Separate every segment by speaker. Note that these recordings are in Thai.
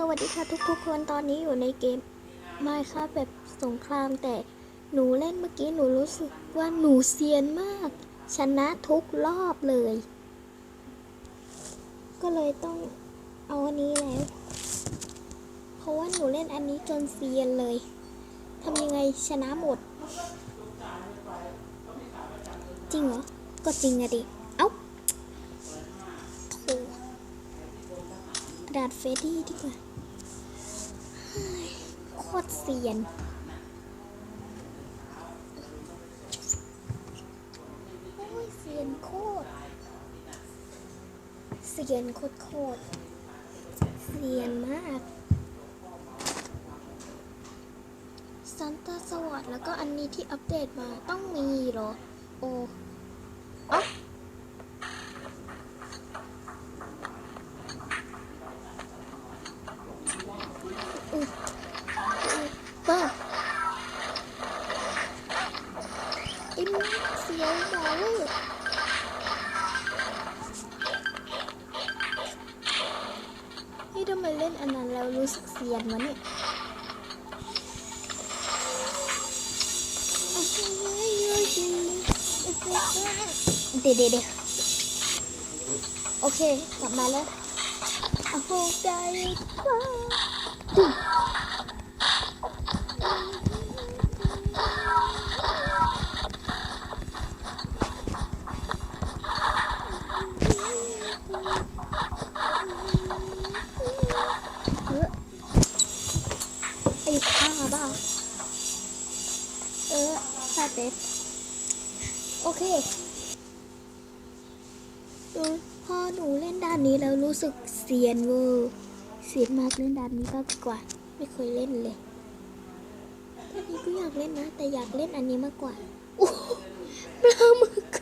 Speaker 1: สวัสดีค่ะทุกๆคนตอนนี้อยู่ในเกมไมาค่ะแบบสงครามแต่หนูเล่นเมื่อกี้หนูรู้สึกว่าหนูเซียนมาก ชนะทุกรอบเลย ก็เลยต้องเอาอันนี้แล้ว เพราะว่าหนูเล่นอันนี้จนเซียนเลยทำยังไงชนะหมด จริงเหรอ ก็จริงอะดิ เอ้าโถกระดาษเฟรดดี้ดีกว่า ตรเซียน โอ้ยเซียนโคตร เซียนโคตรโคตร เซียนมากซันตาสวัสดแล้วก็อันนี้ที่อัปเดตมาต้องมีเหรอ นี่ทำไมเล่นอันนั้นแล้วรู้สึกเสียนวะเนี่ยเดี๋ยวเดี๋ยวโอเค กลับมาแล้วเอาใจ ไอ้ข้าบ้าเออข้าเป็ดโอเคดูพอหนูเล่นด้านนี้แล้วรู้สึกเซียนเวอร์เซียนมากเล่นด้านนี้ก็ดีกว่า ไม่เคยเล่นเลยด้านนี้ก็อยากเล่นนะ แต่อยากเล่นอันนี้มากกว่าโอ้ปลาหมึก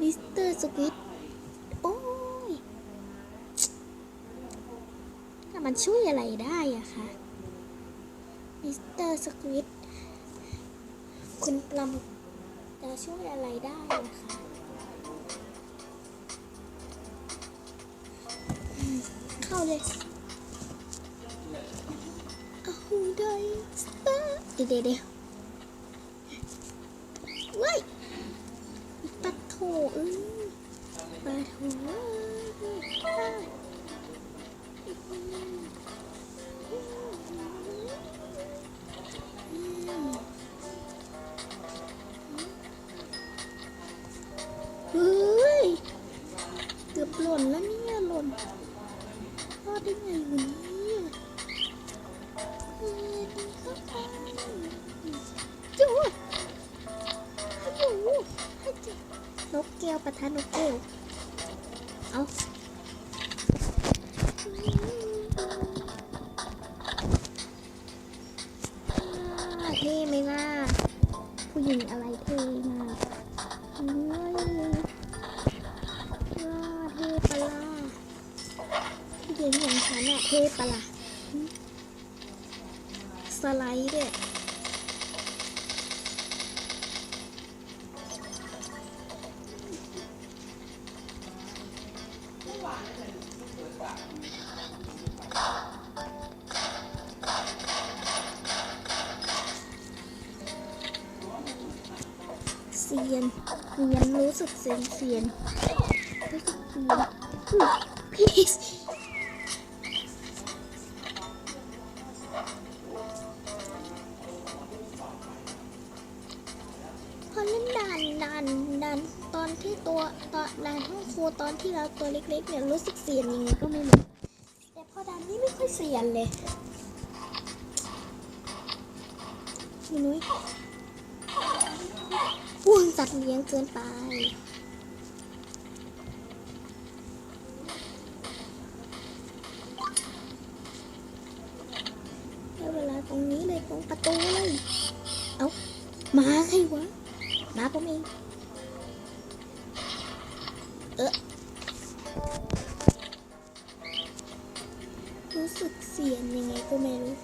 Speaker 1: มิสเตอร์สควิตโอ้ยถ้ามันช่วยอะไรได้อะคะ มิสเตอร์สควิตคุณปลาหมึกจะช่วยอะไรได้อะคะเข้าเลยเอาได้สตาร์เดี๋ยวเดี๋ยวเวเว้ยปัดโถเอ้ยปัดโถ หล่นแล้วเนี่ยหล่นรอดได้ไงวะเนี่ยเฮ้ยจู๊จู๊นกแก้วประทานนกแก้วเอาอ่าเท่ไหมล่ะผู้หญิงอะไร เทปะล่ะสไลด์ด้วยเซียนเซียนรู้สึกเซียนเซียนรู้สึกเซียนอุ๊ นด่านด่านานตอนที่ตัวตอนด่านห้องครัวตอนที่เราตัวเล็กๆเนี่ยรู้สึกเสียนยังไงก็ไม่รู้แต่พอด่านนี้ไม่ค่อยเสียนเลยพี่นุ้ยห่วงสัตว์เลี้ยงเกินไปได้เวลาตรงนี้เลยตรงประตูเลย เอ้า มาใครวะ มาผมเองเออรู้สึกเสียนยังไงก็ไม่รู้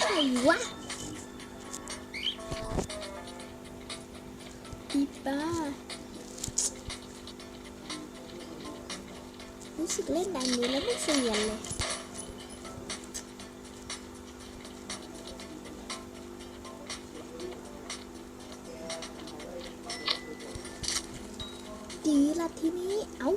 Speaker 1: ใครวะ รู้สึกเล่นแบบนี้แล้วไม่เสียนเลยดีละทีนี้ เอา้า